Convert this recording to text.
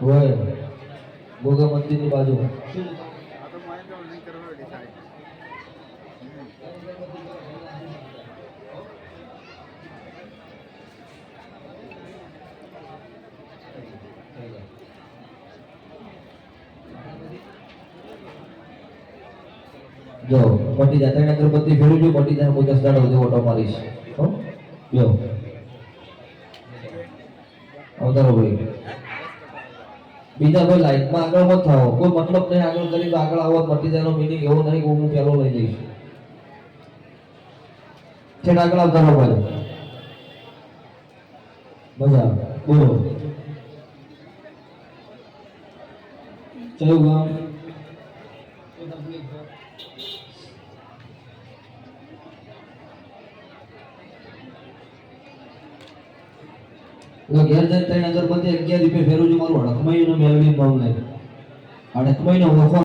હોય ગોગા મંદિરની બાજુ. જો, મોટી જાત્રા ત્રણ અગરબત્તી ફેરવું છું મોટી જાત્રા હું દસ દાડો સુધી ઓટો મારીશ. જો. અવતારો ભાઈ બીજા કોઈ લાઈફમાં આગળ મત થાઓ. કોઈ મતલબ નહીં, આગળ કરી આગળ આવો, મટી જાય મિનિંગ એવો નહીં કે હું પેલો લઈ લઈશ. છેડ આગળ અવતારો ભાઈ. મજા બોલો. ચલો ગામ. એટલે ઘેર જઈને ત્રણ અગરબત્તી અગિયાર રૂપિયા ફેરવું છું મારું. અડકમાયું મેળવી ભાવ લાગે અડકમાયું વફો